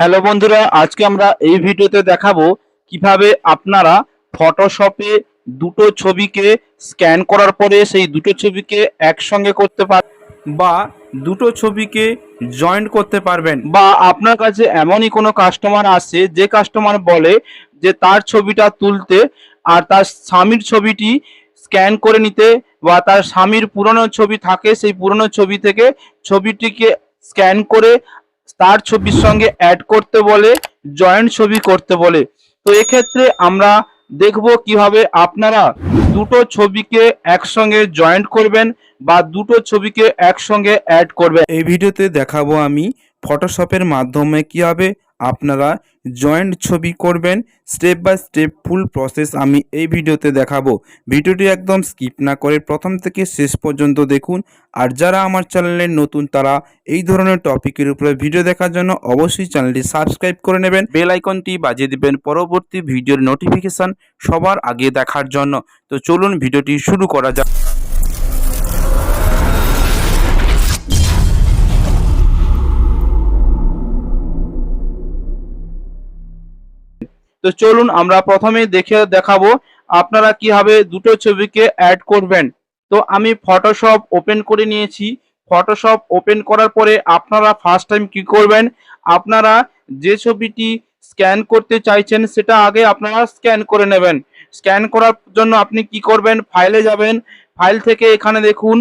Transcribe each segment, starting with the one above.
Hello বন্ধুরা আজকে আমরা এই ভিডিওতে দেখাবো কীভাবে আপনারা ফটোশপে দুটো ছবিকে স্ক্যান করার পরে সেই দুটো ছবিকে একসঙ্গে করতে পার বা দুটো ছবিকে জয়েন্ট করতে পারবেন। বা আপনার কাছে এমনই কোনো কাস্টমার আসে যে কাস্টমার বলে যে তার ছবিটা তুলতে আর তার স্বামীর ছবিটি স্ক্যান করে নিতে বা তার স্বামীর পুরনো ছবি থাকে সেই পুরনো ছবি থেকে ছবিটিকে স্ক্যান করে তার ছবির সঙ্গে অ্যাড করতে বলে জয়েন্ট ছবি করতে বলে। তো এক্ষেত্রে আমরা দেখব কীভাবে আপনারা দুটো ছবিকে একসঙ্গে জয়েন্ট করবেন বা দুটো ছবিকে একসঙ্গে অ্যাড করবেন। এই ভিডিওতে দেখাবো আমি ফটোশপের মাধ্যমে কীভাবে আপনারা জয়েন্ট ছবি করবেন step by step full process আমি এই ভিডিওতে দেখাবো। ভিডিওটি একদম স্কিপ না করে প্রথম থেকে শেষ পর্যন্ত দেখুন। আর যারা আমার চ্যানেলে নতুন, তারা এই ধরনের টপিকের উপরে ভিডিও দেখার জন্য অবশ্যই চ্যানেলটি সাবস্ক্রাইব করে নেবেন। বেল আইকনটি বাজিয়ে দিবেন পরবর্তী ভিডিওর নোটিফিকেশান সবার আগে দেখার জন্য। তো চলুন ভিডিওটি শুরু করা যাক। তো চলুন আমরা প্রথমে দেখে দেখাবো আপনারা কীভাবে দুটো ছবিকে অ্যাড করবেন। তো আমি ফটোশপ ওপেন করে নিয়েছি। ফটোশপ ওপেন করার পরে আপনারা ফার্স্ট টাইম কি করবেন? আপনারা যে ছবিটি স্ক্যান করতে চাইছেন সেটা আগে আপনারা স্ক্যান করে নেবেন। স্ক্যান করার জন্য আপনি কি করবেন? ফাইলে যাবেন। ফাইল থেকে এখানে দেখুন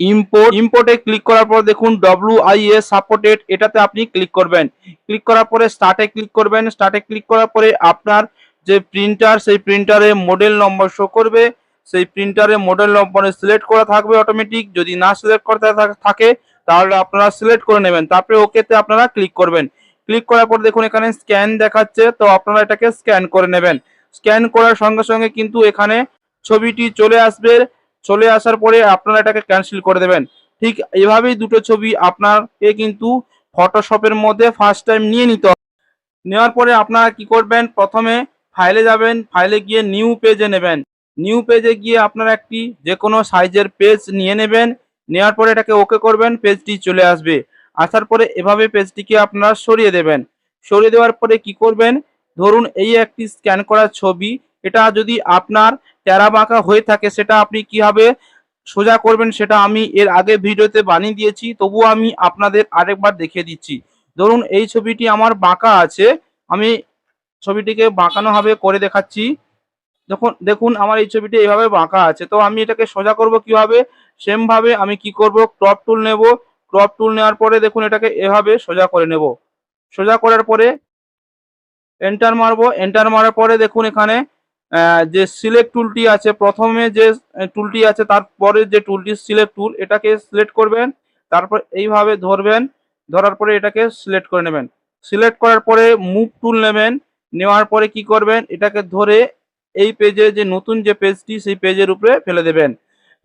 ইম্পোর্ট ইম্পোর্টে ক্লিক করার পর দেখুন ডব্লিউ আই এ সাপোর্টেড এটাতে আপনি ক্লিক করবেন। ক্লিক করার পরে স্টার্টে ক্লিক করবেন। স্টার্টে ক্লিক করার পরে আপনার যে প্রিন্টার সেই প্রিন্টারে মডেল নম্বর শো করবে। সেই প্রিন্টারে মডেল নম্বরে সিলেক্ট করা থাকবে অটোমেটিক যদি না সিলেক্ট করতে থাকে, তাহলে আপনারা সিলেক্ট করে নেবেন। তারপরে ওকেতে আপনারা ক্লিক করবেন। ক্লিক করার পর দেখুন এখানে স্ক্যান দেখাচ্ছে। তো আপনারা এটাকে স্ক্যান করে নেবেন। স্ক্যান করার সঙ্গে সঙ্গে কিন্তু এখানে ছবিটি চলে আসবে। চলে আসার পরে আপনারা এটাকে ক্যান্সেল করে দেবেন। ঠিক এভাবেই দুটো ছবি আপনাকে কিন্তু ফটোশপের মধ্যে ফার্স্ট টাইম নিয়ে নিতে হবে। নেওয়ার পরে আপনারা কি করবেন? প্রথমে ফাইলে যাবেন। ফাইলে গিয়ে নিউ পেজে নেবেন। নিউ পেজে গিয়ে আপনারা একটি যে কোনো সাইজের পেজ নিয়ে নেবেন। নেওয়ার পরে এটাকে ওকে করবেন। পেজটি চলে আসবে। আসার পরে এভাবে পেজটিকে আপনারা সরিয়ে দেবেন। সরিয়ে দেওয়ার পরে কি করবেন? ধরুন এই একটি স্ক্যান করা ছবি এটা যদি আপনার টেরা বাঁকা হয়ে থাকে, সেটা আপনি কীভাবে সোজা করবেন সেটা আমি এর আগে ভিডিওতে বানিয়ে দিয়েছি তবুও আমি আপনাদের আরেকবার দেখিয়ে দিচ্ছি। ধরুন, এই ছবিটি আমার বাঁকা আছে, আমি ছবিটিকে বাঁকানো ভাবে করে দেখাচ্ছি। যখন দেখুন, আমার এই ছবিটি এইভাবে বাঁকা আছে। তো আমি এটাকে সোজা করব কীভাবে? সেম ভাবে আমি কি করব? ক্রপ টুল নেব। ক্রপ টুল নেওয়ার পরে দেখুন, এটাকে এভাবে সোজা করে নেব। সোজা করার পরে এন্টার মারবো। এন্টার মারার পরে দেখুন, এখানে যে সিলেক্ট টুলটি আছে, প্রথমে যে টুলটি আছে, তারপরে যে টুলটি সিলেক্ট টুল এটাকে সিলেক্ট করবেন, তারপর এইভাবে ধরবেন, ধরার পরে এটাকে সিলেক্ট করে নেবেন। সিলেক্ট করার পরে মুভ টুল নেবেন, নেওয়ার পরে কি করবেন, এটাকে ধরে এই পেজে যে নতুন যে পেজটি সেই পেজের উপরে ফেলে দেবেন।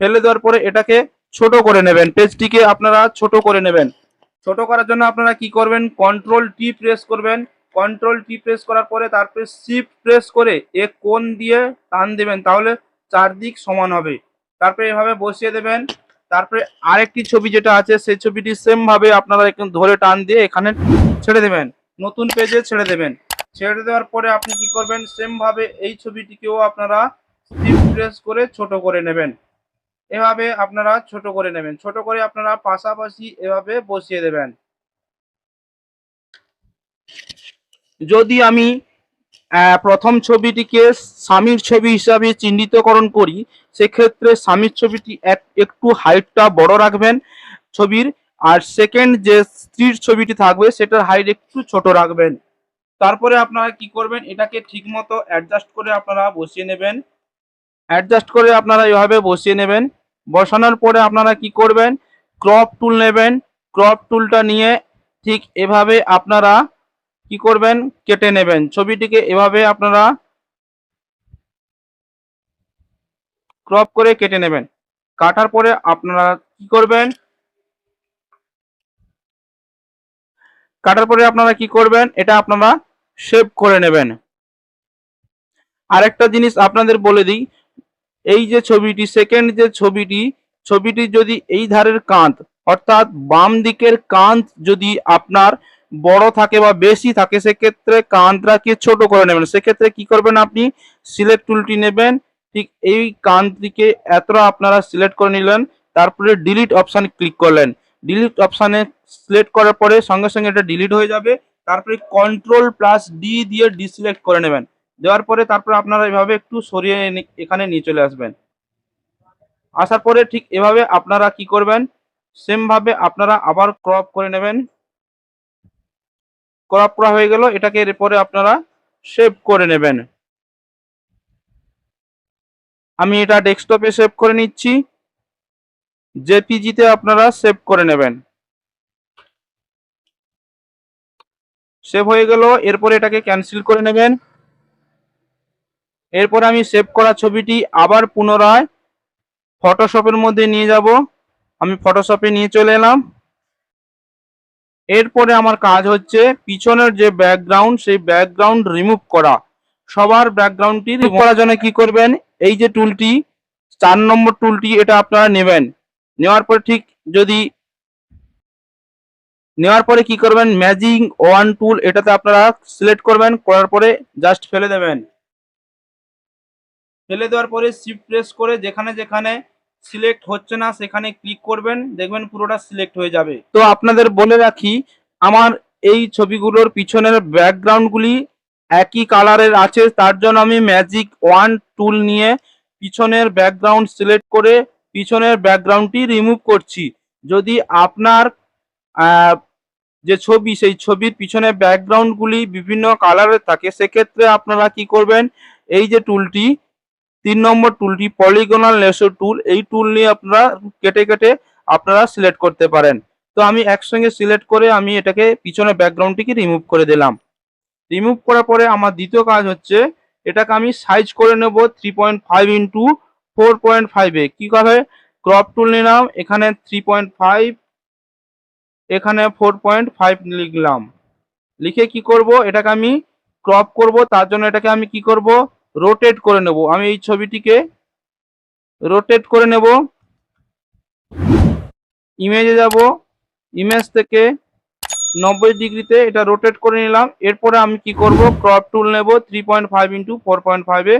ফেলে দেওয়ার পরে এটাকে ছোট করে নেবেন। পেজটিকে আপনারা ছোট করে নেবেন। ছোট করার জন্য আপনারা কি করবেন কন্ট্রোল টি প্রেস করবেন। কন্ট্রোল টি প্রেস করার পরে তারপরে শিফট প্রেস করে এ কোণ দিয়ে টান দেবেন, তাহলে চারদিক সমান হবে। তারপরে এভাবে বসিয়ে দেবেন। তারপরে আরেকটি ছবি যেটা আছে, সেই ছবিটি সেম ভাবে আপনারা ধরে টান দিয়ে এখানে ছেড়ে দেবেন। নতুন পেজে ছেড়ে দেবেন। ছেড়ে দেওয়ার পরে আপনি কি করবেন? সেম ভাবে এই ছবিটিকেও আপনারা প্রেস করে ছোট করে নেবেন। এভাবে আপনারা ছোট করে নেবেন। ছোট করে আপনারা পাশাপাশি এভাবে বসিয়ে দেবেন। যদি আমি প্রথম ছবিটিকে স্বামীর ছবি হিসাবে চিহ্নিতকরণ করি, সেক্ষেত্রে স্বামীর ছবিটি এক, একটু হাইটটা বড় রাখবেন ছবির, আর সেকেন্ড যে স্ত্রীর ছবিটি থাকবে, সেটার হাইট একটু ছোট রাখবেন। তারপরে আপনারা কি করবেন, এটাকে ঠিকমতো অ্যাডজাস্ট করে আপনারা বসিয়ে নেবেন। অ্যাডজাস্ট করে আপনারা এভাবে বসিয়ে নেবেন। বসানোর পরে আপনারা কি করবেন ক্রপ টুল নেবেন। ক্রপ টুলটা নিয়ে ঠিক এভাবে আপনারা কি করবেন? কেটে নেবেন। ছবিটিকে এভাবে আপনারা ক্রপ করে কেটে নেবেন। কাটার পরে আপনারা কি করবেন? কাটার পরে আপনারা কি করবেন? এটা আপনারা সেভ করে নেবেন। আরেকটা জিনিস আপনাদের বলে দিই, এই যে ছবিটি সেকেন্ড যে ছবিটি ছবিটি যদি এই ধারের কাঁধ, অর্থাৎ বাম দিকের কাঁধ যদি আপনার বড় থাকে বা বেশি থাকে, সেক্ষেত্রে কান্টটাকে ছোট করে নেবেন? সেক্ষেত্রে কি করবেন আপনি? সিলেক্ট টুলটি নেবেন। ঠিক এই কান্টটিকে এতটা আপনারা সিলেক্ট করে নিলেন, তারপরে ডিলিট অপশান ক্লিক করলেন। ডিলিট অপশানে সিলেক্ট করার পরে সঙ্গে সঙ্গে এটা ডিলিট হয়ে যাবে। তারপরে কন্ট্রোল প্লাস ডি দিয়ে ডিসিলেক্ট করে নেবেন। দেওয়ার পরে তারপরে আপনারা এভাবে একটু সরিয়ে এখানে নিয়ে চলে আসবেন। আসার পরে ঠিক এভাবে আপনারা কি করবেন? সেম ভাবে আপনারা আবার ক্রপ করে নেবেন। করা হয়ে গেল, এটাকে এরপরে আপনারা সেভ করে নেবেন। আমি এটা ডেস্কটপে সেভ করে নিচ্ছি। জেপিজিতে আপনারা সেভ করে নেবেন। সেভ হয়ে গেল, এরপরে এটাকে ক্যান্সেল করে নেবেন। এরপর আমি সেভ করা ছবিটি আবার পুনরায় ফটোশপের মধ্যে নিয়ে যাব। আমি ফটোশপে নিয়ে চলে এলাম। এরপরে আমার কাজ হচ্ছে পিছনের যে ব্যাকগ্রাউন্ড সেই ব্যাকগ্রাউন্ড রিমুভ করা। সবার ব্যাকগ্রাউন্ডটি রিমুভ করার জন্য কি করবেন? এই যে টুলটি চার নম্বর টুলটি এটা আপনারা নেবেন। নেওয়ার পরে ঠিক যদি, নেওয়ার পরে কি করবেন? ম্যাজিং ওয়ান টুল এটাতে আপনারা সিলেক্ট করবেন। করার পরে জাস্ট ফেলে দেবেন। ফেলে দেওয়ার পরে শিফট প্রেস করে যেখানে যেখানে সিলেক্ট হচ্ছে না, সেখানে ক্লিক করবেন, দেখবেন পুরোটা সিলেক্ট হয়ে যাবে। তো আপনাদের বলে রাখি, আমার এই ছবিগুলোর পিছনের ব্যাকগ্রাউন্ডগুলি একই কালারের আছে, তার জন্য আমি ম্যাজিক ওয়ান টুল নিয়ে পিছনের ব্যাকগ্রাউন্ড সিলেক্ট করে পিছনের ব্যাকগ্রাউন্ডটি রিমুভ করছি। যদি আপনার যে ছবি, সেই ছবির পিছনে ব্যাকগ্রাউন্ডগুলি বিভিন্ন কালারের থাকে, সেক্ষেত্রে আপনারা কি করবেন, এই যে টুলটি তিন নম্বর টুলটি পলিগোনাল লেসো টুল এই টুল নিয়ে আপনারা কেটে কেটে আপনারা সিলেক্ট করতে পারেন। তো আমি একসঙ্গে সিলেক্ট করে আমি এটাকে পিছনে ব্যাকগ্রাউন্ডটিকে রিমুভ করে দিলাম। রিমুভ করার পরে আমার দ্বিতীয় কাজ হচ্ছে, এটাকে আমি সাইজ করে নেব three point five into four point ফাইভে কী করে ক্রপ টুল নিলাম, এখানে থ্রি পয়েন্ট ফাইভ এখানে ফোর পয়েন্ট ফাইভ লিখলাম। লিখে কি করব? এটাকে আমি ক্রপ করব, তার জন্য এটাকে আমি কি করব? রোটেট করে নেব। আমি এই ছবিটিকে রোটেট করে নেব। ইমেজে যাব। ইমেজ থেকে নব্বই ডিগ্রিতে এটা রোটেট করে নিলাম। এরপরে আমি কি করব? ক্রপ টুল নেব three point five into four point ফাইভে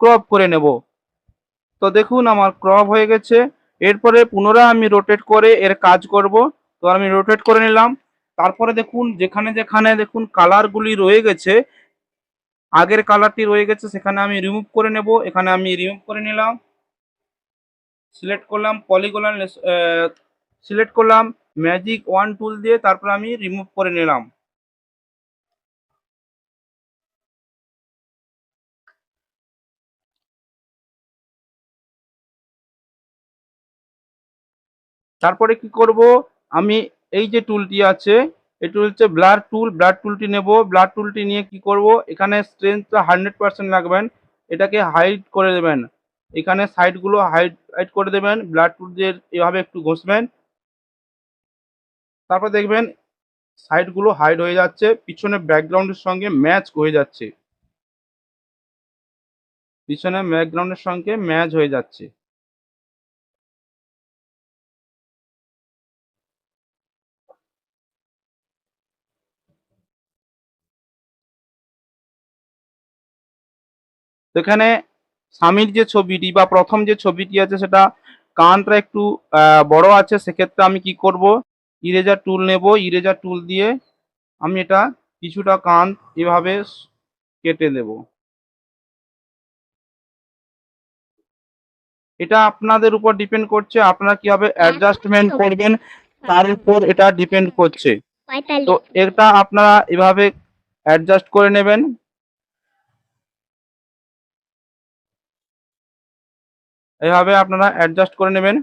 ক্রপ করে নেব। তো দেখুন, আমার ক্রপ হয়ে গেছে। এরপরে পুনরায় আমি রোটেট করে এর কাজ করব। তো আমি রোটেট করে নিলাম। তারপরে দেখুন, যেখানে যেখানে দেখুন কালারগুলি রয়ে গেছে আগের কালারটি রয়ে গেছে, সেখানে আমি রিমুভ করে নেব। এখানে আমি রিমুভ করে নিলাম। সিলেক্ট করলাম পলিগোনাল সিলেক্ট করলাম ম্যাজিক ওয়ান টুল দিয়ে তারপর আমি রিমুভ করে নিলাম। তারপরে কি করব? আমি এই যে টুলটি আছে এটি হচ্ছে ব্লার টুল ব্লার টুলটি নেব। ব্লার টুলটি নিয়ে কি করব? এখানে স্ট্রেংথটা হান্ড্রেড পার্সেন্ট লাগবেন এটাকে হাইড করে দেবেন। এখানে সাইডগুলো হাইড হাইড করে দেবেন। ব্লার টুল দিয়ে এভাবে একটু ঘষবেন। তারপর দেখবেন সাইডগুলো হাইড হয়ে যাচ্ছে। পিছনে ব্যাকগ্রাউন্ডের সঙ্গে ম্যাচ হয়ে যাচ্ছে। পিছনে ব্যাকগ্রাউন্ডের সঙ্গে ম্যাচ হয়ে যাচ্ছে। তো এখানে স্বামীর যে ছবিটি বা প্রথম যে ছবিটি আছে সেটা কানটা একটু বড় আছে সেক্ষেত্রে আমি কি করব? ইরেজার টুল নেব। ইরেজার টুল দিয়ে আমি এটা কিছুটা কান এভাবে কেটে দেব এটা আপনাদের উপর ডিপেন্ড করছে আপনারা কীভাবে অ্যাডজাস্টমেন্ট করবেন তার উপর এটা ডিপেন্ড করছে। তো এটা আপনারা এভাবে অ্যাডজাস্ট করে নেবেন। এভাবে আপনারা অ্যাডজাস্ট করে নেবেন।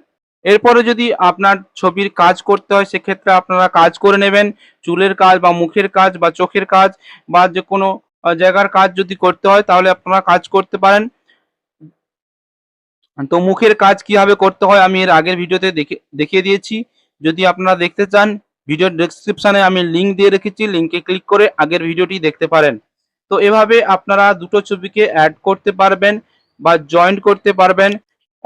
এরপরে যদি আপনার ছবির কাজ করতে হয়, সেক্ষেত্রে আপনারা কাজ করে নেবেন। চুলের কাজ বা মুখের কাজ বা চোখের কাজ বা যে কোনো জায়গার কাজ যদি করতে হয়, তাহলে আপনারা কাজ করতে পারেন। তো মুখের কাজ কীভাবে করতে হয়, আমি এর আগের ভিডিওতে দেখে, দেখিয়ে দিয়েছি। যদি আপনারা দেখতে চান, ভিডিওর ডেসক্রিপশনে আমি লিঙ্ক দিয়ে রেখেছি। লিংকে ক্লিক করে আগের ভিডিওটি দেখতে পারেন। তো এভাবে আপনারা দুটো ছবিকে অ্যাড করতে পারবেন বা জয়েন্ট করতে পারবেন।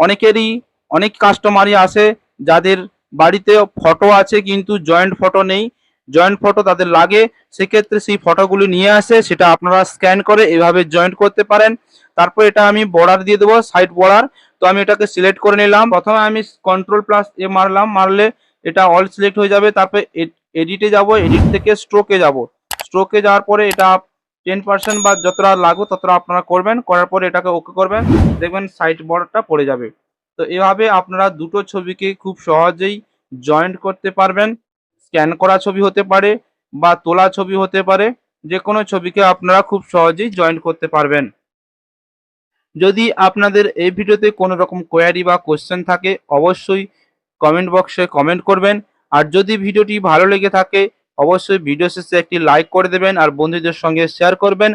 অনেকেরই অনেক কাস্টমারই আসে, যাদের বাড়িতে ফটো আছে কিন্তু জয়েন্ট ফটো নেই। জয়েন্ট ফটো তাদের লাগে, সেক্ষেত্রে সেই ফটোগুলি নিয়ে আসে, সেটা আপনারা স্ক্যান করে এভাবে জয়েন্ট করতে পারেন। তারপর এটা আমি বর্ডার দিয়ে দেবো সাইড বর্ডার তো আমি এটাকে সিলেক্ট করে নিলাম। প্রথমে আমি কন্ট্রোল প্লাস এ মারলাম, মারলে এটা অল সিলেক্ট হয়ে যাবে। তারপর এডিটে যাব এডিট থেকে স্ট্রোকে যাব। স্ট্রোকে যাওয়ার পরে এটা টেন পার্সেন্ট বা যতটা লাগবে ততটা আপনারা করবেন, করার পরে এটাকে ওকে করবেন, দেখবেন সাইড বর্ডারটা পড়ে যাবে। তো এভাবে আপনারা দুটো ছবিকে খুব সহজেই জয়েন্ট করতে পারবেন স্ক্যান করা ছবি হতে পারে বা তোলা ছবি হতে পারে যে কোনো ছবিকে আপনারা খুব সহজেই জয়েন্ট করতে পারবেন। যদি আপনাদের এই ভিডিওতে কোনো রকম কোয়ারি বা কোশ্চেন থাকে, অবশ্যই কমেন্ট বক্সে কমেন্ট করবেন। আর যদি ভিডিওটি ভালো লেগে থাকে অবশ্যই ভিডিও শেষে একটি লাইক করে দেবেন আর বন্ধুদের সঙ্গে শেয়ার করবেন।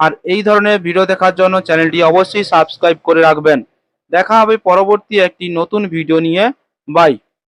আর এই ধরনের ভিডিও দেখার জন্য চ্যানেলটি অবশ্যই সাবস্ক্রাইব করে রাখবেন। দেখা হবে পরবর্তী একটি নতুন ভিডিও নিয়ে। বাই